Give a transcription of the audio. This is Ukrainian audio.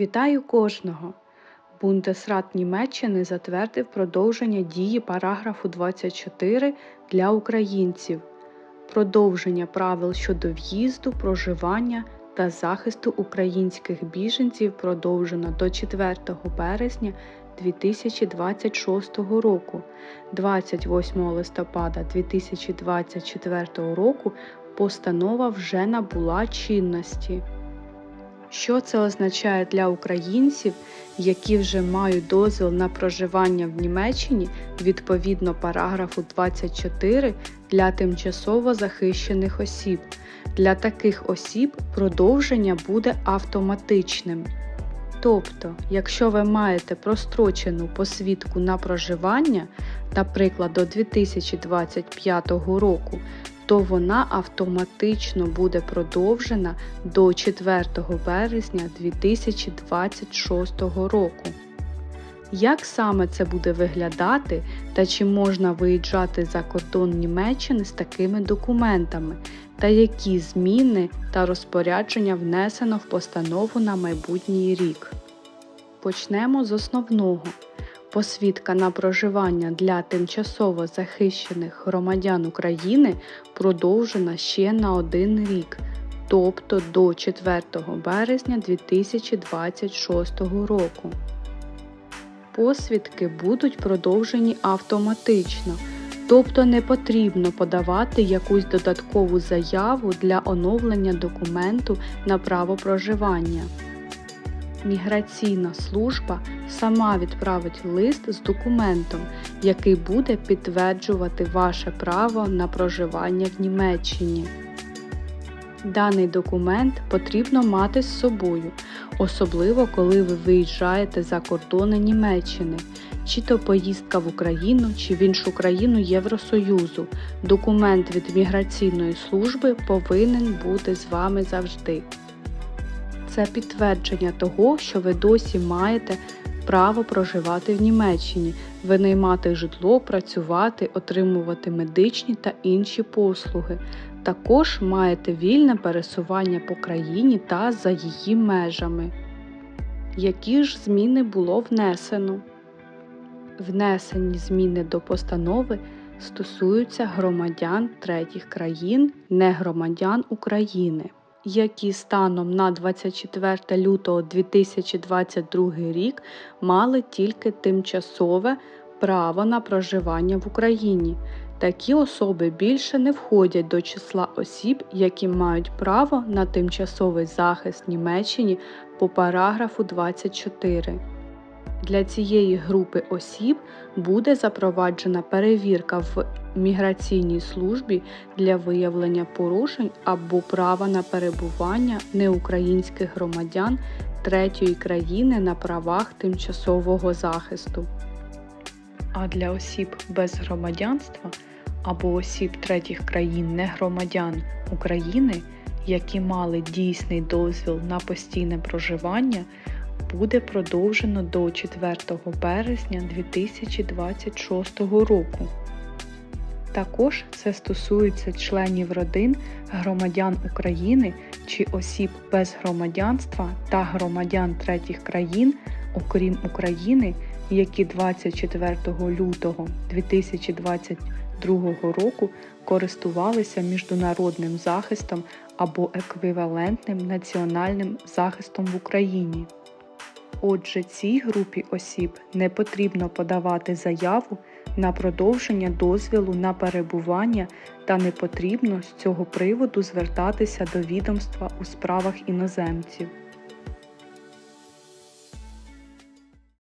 Вітаю кожного! Бундесрат Німеччини затвердив продовження дії параграфу 24 для українців, продовження правил щодо в'їзду, проживання та захисту українських біженців продовжено до 4 березня 2026 року. 28 листопада 2024 року постанова вже набула чинності. Що це означає для українців, які вже мають дозвіл на проживання в Німеччині відповідно параграфу 24 для тимчасово захищених осіб? Для таких осіб продовження буде автоматичним. Тобто, якщо ви маєте прострочену посвідку на проживання, наприклад, до 2025 року, то вона автоматично буде продовжена до 4 березня 2026 року. Як саме це буде виглядати та чи можна виїжджати за кордон Німеччини з такими документами, та які зміни та розпорядження внесено в постанову на майбутній рік? Почнемо з основного. Посвідка на проживання для тимчасово захищених громадян України продовжена ще на один рік, тобто до 4 березня 2026 року. Посвідки будуть продовжені автоматично, тобто не потрібно подавати якусь додаткову заяву для оновлення документу на право проживання. Міграційна служба сама відправить лист з документом, який буде підтверджувати ваше право на проживання в Німеччині. Даний документ потрібно мати з собою, особливо коли ви виїжджаєте за кордони Німеччини, чи то поїздка в Україну, чи в іншу країну Євросоюзу. Документ від міграційної служби повинен бути з вами завжди. Це підтвердження того, що ви досі маєте право проживати в Німеччині, винаймати житло, працювати, отримувати медичні та інші послуги. Також маєте вільне пересування по країні та за її межами. Які ж зміни було внесено? Внесені зміни до постанови стосуються громадян третіх країн, не громадян України які станом на 24 лютого 2022 рік мали тільки тимчасове право на проживання в Україні. Такі особи більше не входять до числа осіб, які мають право на тимчасовий захист в Німеччині по параграфу 24. Для цієї групи осіб буде запроваджена перевірка в міграційній службі для виявлення порушень або права на перебування неукраїнських громадян третьої країни на правах тимчасового захисту. А для осіб без громадянства або осіб третіх країн не громадян України, які мали дійсний дозвіл на постійне проживання буде продовжено до 4 березня 2026 року. Також це стосується членів родин громадян України чи осіб без громадянства та громадян третіх країн, окрім України, які 24 лютого 2022 року користувалися міжнародним захистом або еквівалентним національним захистом в Україні. Отже, цій групі осіб не потрібно подавати заяву на продовження дозвілу на перебування та не потрібно з цього приводу звертатися до відомства у справах іноземців.